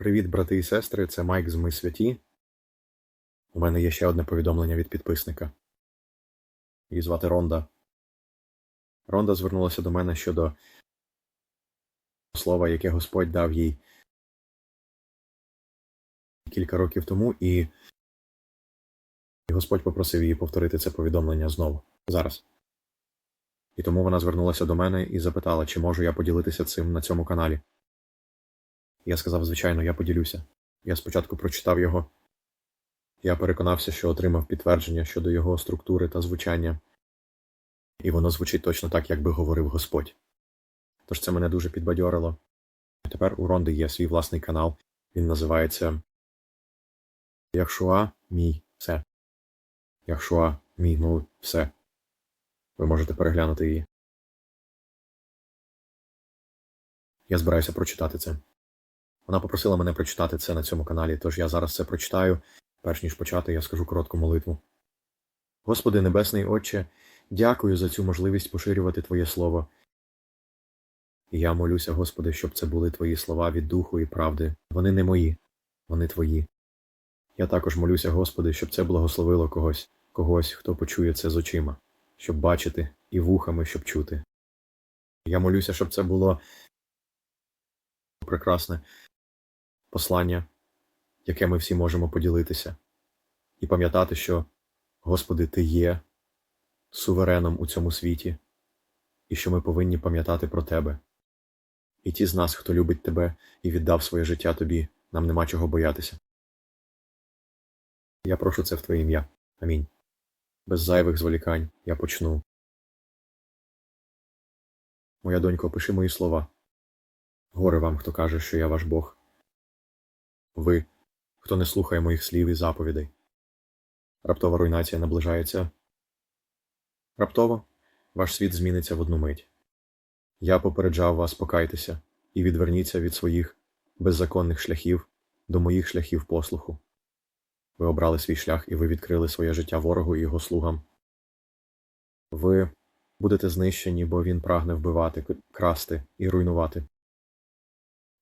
Привіт, брати і сестри, це Майк з Ми Святі. У мене є ще одне повідомлення від підписника. Її звати Ронда. Ронда звернулася до мене щодо слова, яке Господь дав їй кілька років тому, і Господь попросив її повторити це повідомлення знову зараз. І тому вона звернулася до мене і запитала, чи можу я поділитися цим на цьому каналі. Я сказав, звичайно, я поділюся. Я спочатку прочитав його. Я переконався, що отримав підтвердження щодо його структури та звучання, і воно звучить точно так, як би говорив Господь. Тож це мене дуже підбадьорило. Тепер у Ронди є свій власний канал. Він називається Яхшуа мій все. Яхшуа мій ну все. Ви можете переглянути її. Я збираюся прочитати це. Вона попросила мене прочитати це на цьому каналі, тож я зараз це прочитаю. Перш ніж почати, я скажу коротку молитву. Господи Небесний Отче, дякую за цю можливість поширювати Твоє Слово. І я молюся, Господи, щоб це були Твої слова від духу і правди. Вони не мої, вони Твої. Я також молюся, Господи, щоб це благословило когось, когось, хто почує це з очима, щоб бачити, і вухами, щоб чути. Я молюся, щоб це було прекрасне послання, яке ми всі можемо поділитися, і пам'ятати, що, Господи, Ти є сувереном у цьому світі, і що ми повинні пам'ятати про Тебе. І ті з нас, хто любить Тебе і віддав своє життя Тобі, нам нема чого боятися. Я прошу це в Твоє ім'я. Амінь. Без зайвих зволікань я почну. Моя донько, пиши мої слова. Горе вам, хто каже, що я ваш Бог. Ви, хто не слухає моїх слів і заповідей. Раптова руйнація наближається. Раптово ваш світ зміниться в одну мить. Я попереджав вас покайтеся і відверніться від своїх беззаконних шляхів до моїх шляхів послуху. Ви обрали свій шлях і ви відкрили своє життя ворогу і його слугам. Ви будете знищені, бо він прагне вбивати, красти і руйнувати.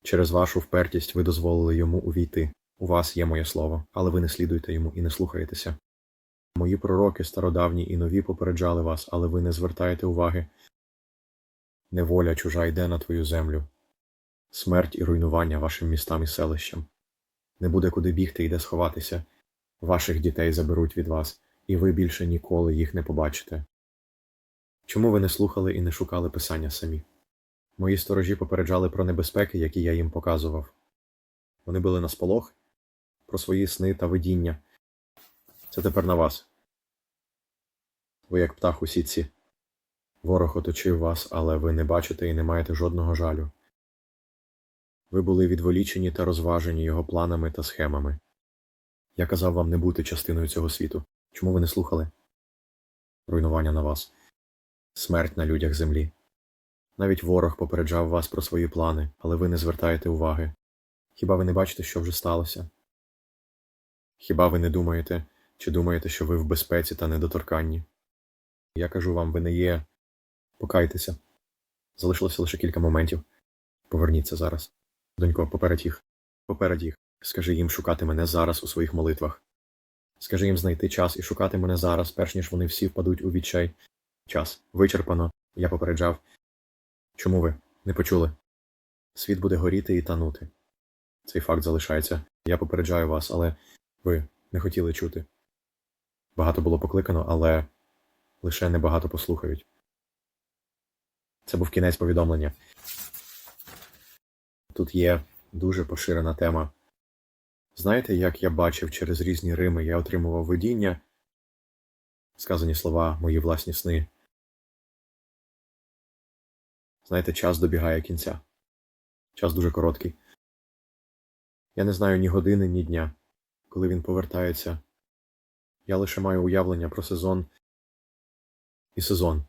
Через вашу впертість ви дозволили йому увійти. У вас є моє слово, але ви не слідуєте йому і не слухаєтеся. Мої пророки, стародавні і нові, попереджали вас, але ви не звертаєте уваги. Неволя чужа йде на твою землю, смерть і руйнування вашим містам і селищам. Не буде куди бігти і де сховатися. Ваших дітей заберуть від вас, і ви більше ніколи їх не побачите. Чому ви не слухали і не шукали писання самі? Мої сторожі попереджали про небезпеки, які я їм показував. Вони були на сполох про свої сни та видіння. Це тепер на вас. Ви як птах у сітці. Ворог оточив вас, але ви не бачите і не маєте жодного жалю. Ви були відволічені та розважені його планами та схемами. Я казав вам не бути частиною цього світу. Чому ви не слухали? Руйнування на вас, смерть на людях землі. Навіть ворог попереджав вас про свої плани, але ви не звертаєте уваги. Хіба ви не бачите, що вже сталося? Хіба ви не думаєте, чи думаєте, що ви в безпеці та недоторканні? Я кажу вам, ви не є. Покайтеся. Залишилося лише кілька моментів. Поверніться зараз. Донько, поперед їх. Поперед їх. Скажи їм шукати мене зараз у своїх молитвах. Скажи їм знайти час і шукати мене зараз, перш ніж вони всі впадуть у відчай. Час вичерпано, я попереджав. Чому ви не почули? Світ буде горіти і танути. Цей факт залишається. Я попереджаю вас, але ви не хотіли чути. Багато було покликано, але лише небагато послухають. Це був кінець повідомлення. Тут є дуже поширена тема. Знаєте, як я бачив через різні Рими, я отримував видіння, сказані слова, мої власні сни. Знаєте, час добігає кінця. Час дуже короткий. Я не знаю ні години, ні дня, коли він повертається. Я лише маю уявлення про сезон, і сезон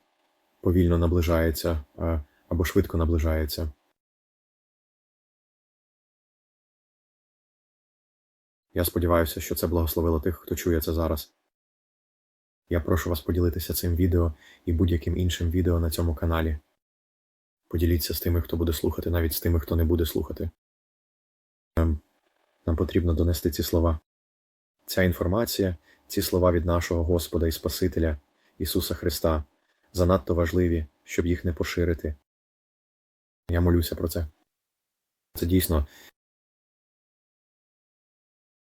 повільно наближається або швидко наближається. Я сподіваюся, що це благословило тих, хто чує це зараз. Я прошу вас поділитися цим відео і будь-яким іншим відео на цьому каналі. Поділіться з тими, хто буде слухати, навіть з тими, хто не буде слухати. Ем, Нам потрібно донести ці слова. Ця інформація, ці слова від нашого Господа і Спасителя Ісуса Христа занадто важливі, щоб їх не поширити. Я молюся про це. Це дійсно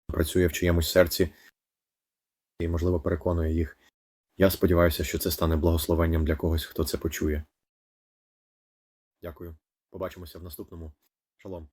працює в чиємусь серці і, можливо, переконує їх. Я сподіваюся, що це стане благословенням для когось, хто це почує. Дякую. Побачимося в наступному. Шалом.